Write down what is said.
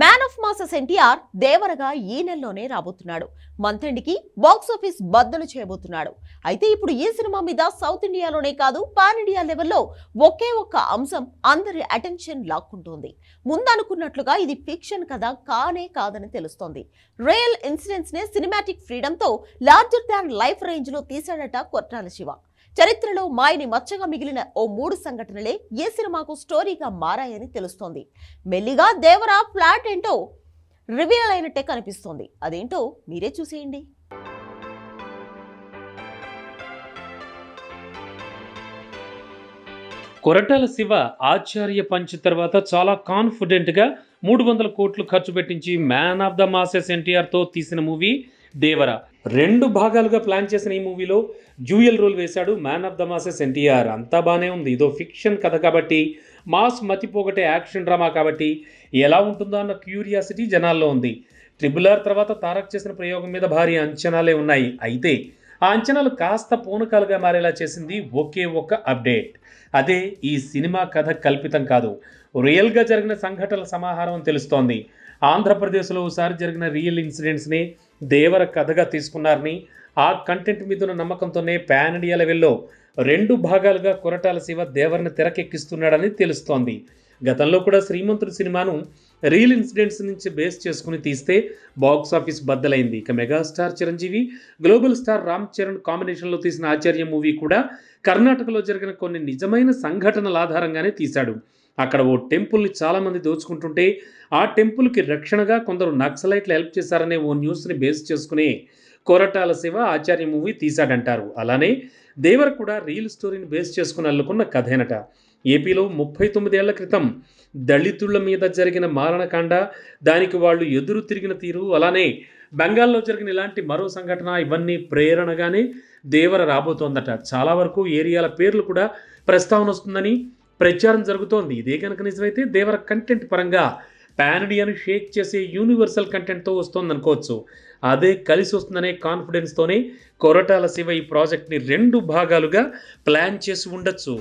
Man of masses NTR దేవరగా ఈ నెలలోనే రాబోతున్నాడు. మంత్ ఎండ్కి బాక్స్ ఆఫీస్ బద్దలు చేయబోతున్నాడు. అయితే ఇప్పుడు ఈ సినిమా మీద సౌత్ ఇండియాలోనే కాదు పాన్ ఇండియా లెవెల్లో ఒకే ఒక్క అంశం అందరి అటెన్షన్ లాక్కుంటోంది. ముందనుకున్నట్లుగా ఇది ఫిక్షన్ కథ కానే కాదని తెలుస్తోంది. రియల్ ఇన్సిడెంట్స్ నే సినిమాటిక్ ఫ్రీడమ్తో లార్జర్ దాన్ లైఫ్ రేంజ్లో తీశాడట కొట్టాల శివ. చరిత్రలో మాయని మచ్చగా మిగిలిన ఓ మూడు సంఘటనలే ఏ సినిమాకు స్టోరీగా మారాయని తెలుస్తోంది. మెల్లిగా దేవరా ఫ్లాట్ ఏంటో రివీల్ అయినట్టే కనిపిస్తోంది. అదేంటో మీరే చూసేయండి. కొరటాల శివ ఆచార్య పంచ్ తర్వాత చాలా కాన్ఫిడెంట్గా మూడు వందల కోట్లు ఖర్చు పెట్టించి మ్యాన్ ఆఫ్ ద మాసెస్ ఎన్టీఆర్తో తీసిన మూవీ దేవర. రెండు భాగాలుగా ప్లాన్ చేసిన ఈ మూవీలో జూయల్ రోల్ వేశాడు man of the masses NTR. అంతా బాగానే ఉంది. ఇదో ఫిక్షన్ కథ కాబట్టి మాస్ మతిపోగొట్టే యాక్షన్ డ్రామా కాబట్టి ఎలా ఉంటుందో అన్న క్యూరియాసిటీ జనాల్లో ఉంది. ట్రిబుల్ ఆర్ తర్వాత తారక్ చేసిన ప్రయోగం మీద భారీ అంచనాలే ఉన్నాయి. అయితే ఆ అంచనాలు కాస్త పూనకాలుగా మారేలా చేసింది ఒకే ఒక్క అప్డేట్. అదే ఈ సినిమా కథ కల్పితం కాదు. రియల్గా జరిగిన సంఘటనల సమాహారం తెలుస్తోంది. ఆంధ్రప్రదేశ్లో ఒకసారి జరిగిన రియల్ ఇన్సిడెంట్స్ని దేవర కథగా తీసుకున్నారని ఆ కంటెంట్ మీద ఉన్న నమ్మకంతోనే పాన్ ఇండియా లెవెల్లో రెండు భాగాలుగా కొరటాల శివ దేవర్ని తెరకెక్కిస్తున్నాడని తెలుస్తోంది. గతంలో కూడా శ్రీమంతుడు సినిమాను రియల్ ఇన్సిడెంట్స్ నుంచి బేస్ చేసుకుని తీస్తే బాక్స్ ఆఫీస్ బద్దలైంది. ఇక megastar Chiranjeevi global star Ram Charan కాంబినేషన్లో తీసిన ఆచార్య మూవీ కూడా కర్ణాటకలో జరిగిన కొన్ని నిజమైన సంఘటనల ఆధారంగానే తీశాడు. అక్కడ ఓ టెంపుల్ని చాలామంది దోచుకుంటుంటే ఆ టెంపుల్కి రక్షణగా కొందరు నక్సలైట్లు హెల్ప్ చేశారనే ఓ న్యూస్ని బేస్ చేసుకుని కొరటాల శివ ఆచార్య మూవీ తీశాడంటారు. అలానే దేవర్ కూడా రియల్ స్టోరీని బేస్ చేసుకుని అల్లుకున్న కథేనట. ఏపీలో ముప్పై తొమ్మిదేళ్ళ క్రితం దళితుల మీద జరిగిన మారణకాండ దానికి వాళ్ళు ఎదురు తిరిగిన తీరు అలానే బెంగాల్లో జరిగిన ఇలాంటి మరో సంఘటన ఇవన్నీ ప్రేరణగానే దేవర రాబోతోందట. చాలా వరకు ఏరియాల పేర్లు కూడా ప్రస్తావన వస్తుందని ప్రచారం జరుగుతోంది. ఇదే కనుక నిజమైతే దేవర కంటెంట్ పరంగా పాన్ ఇండియాను షేక్ చేసే యూనివర్సల్ కంటెంట్తో వస్తోందనుకోవచ్చు అదే కలిసి వస్తుందనే కాన్ఫిడెన్స్తోనే కొరటాల శివ ఈ ప్రాజెక్ట్ని రెండు భాగాలుగా ప్లాన్ చేసి ఉండొచ్చు.